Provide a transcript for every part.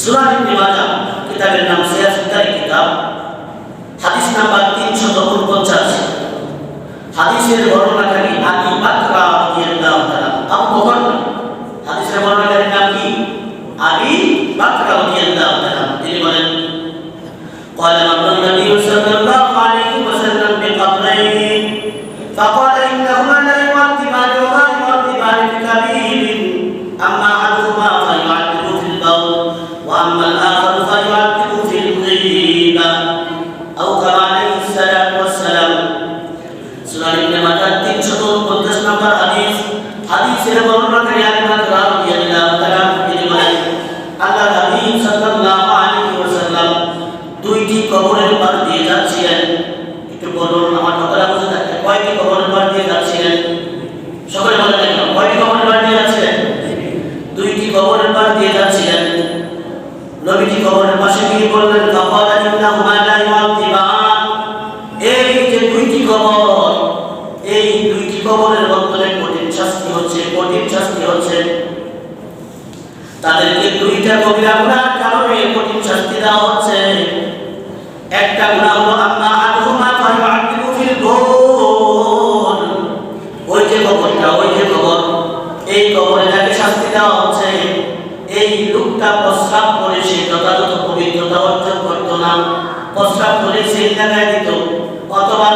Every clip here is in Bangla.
সুনান ইবনে মাজাহ কিতাবের নাম সিয়াসুদ্দারি কিতাব হাদিস নাম্বার 349 হাদিসের বর্ণনাকারী আবি বাকরা রাদিয়াল্লাহু তাআলা আবু বকর হাদিসের বর্ণনাকারীর নাম কি আবি বাকরা রাদিয়াল্লাহু তাআলা তিনি বলেন قال مر النبي صلى الله عليه وسلم بقبرين فقال انهما لا واما الاخر فيعذب في الغيبه او كما عليه الصلاه والسلام সুনান ইবনে মাজাহ 349 নম্বর হাদিস হাদিসের বর্ণনাকারী আবু নবীজি কবরের পাশে গিয়ে বললেন কাফালা ইন্নাহুমা লা ইউআযিবান এই যে দুইটি কবর, এই দুইটি কবরের অন্তরে কঠিন শাস্তি হচ্ছে, কঠিন শাস্তি হচ্ছে। তাদেরকে দুইটা কবিরা গুণার কারণে কঠিন শাস্তি দেওয়া হচ্ছে। একটা গুণা হলো, আম্মা আদহুমা ফায়ুআদিবু ফিল গোল। ওই যে কবরটা, ওই যে কবর, এই কবরে যাকে শাস্তি দেওয়া হচ্ছে, এই লোকটা প্রস্রাব করে সে যথাযথ পবিত্রতা অর্জন করতো না প্রস্রাব করে সেই জায়গায় দিত। অথবা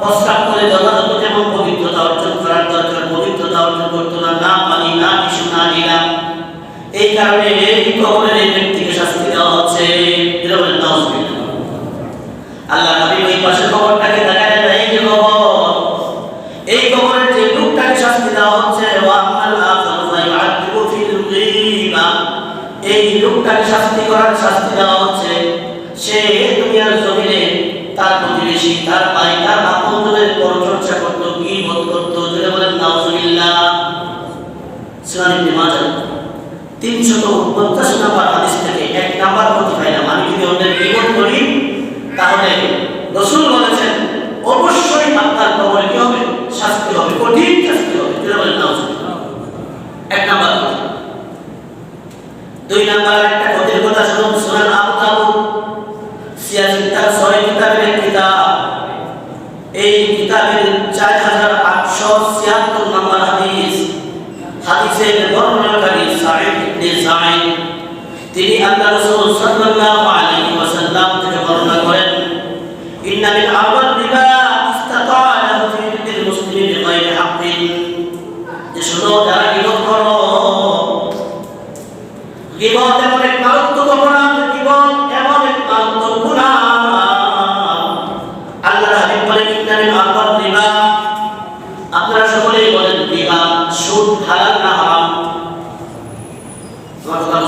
প্রস্রাব করে যথাযথ যেমন পবিত্রতা অর্জন করার দরকার, পবিত্রতা অর্জন করতো না না পানি, না টিস্যু, না নিলাম এই কারণে এই কবরের এই ব্যক্তিকে শাস্তি দেওয়া হচ্ছে। আল্লাহ নবী ওই পাশে কবরটাকে দেখায় না এই যে কবর, এই কবরের যে লোকটাকে শাস্তি দেওয়া হচ্ছে এই লোকটাকে শাস্তি করার শাস্তি দেওয়া হচ্ছে। সে দুনিয়ার জমিনে তার প্রতিবেশী, তার ভাই তার আপনজনের পরচর্চা করত করত যেটা বলেন, নাউজুবিল্লাহ। মাজাহ, তিনশত পঞ্চাশ নাম্বার হাদিস থেকে এক নাম্বার প্রতি পাইলাম। আমি যদি করি, তাহলে রসুল বলেছেন, অবশ্যই আপনার কবরে কি হবে? শাস্তি হবে, কঠিন শাস্তি হবে। যেটা বলেন, নাউজুবিল্লাহ। এক নাম্বার দুই নাম্বার একটা কথা শুনুন সুনান আবু দাউদ সিয়াসিত্তার ছয় কিতাবের এক কিতাব এই কিতাবের চার হাজার আটশো ছিয়াত্তর নম্বর হাদিস হাদিসের বর্ণনাকারী সাঈদ ইবনে সাঈদ তিনি আল্লাহ রাসূল সাল্লাল্লাহু আলাইহি ওয়াসাল্লাম থেকে বর্ণনা করেন ইন্না মিন আওয়াল রিবা ইস্তাতা'a ফি দিল মুসলিমি বিগাইরি হাক্কিন যে শুনো, যারা গিবত করো, গিবত এমন এক মারাত্মক অপরাধ, গিবত এমন এক মারাত্মক গুনাহ। আল্লাহ হাবিব বলেন ইন্না মিন আওয়াল রিবা আপনারা সকলেই বলেন রিবা সুদ, হালাল না হারাম? তোমার কথা?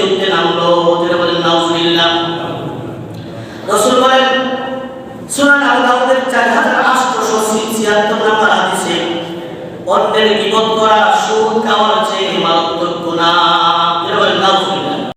গিবত করা সুদ খাওয়ার চেয়ে মারাত্মক গুনাহ।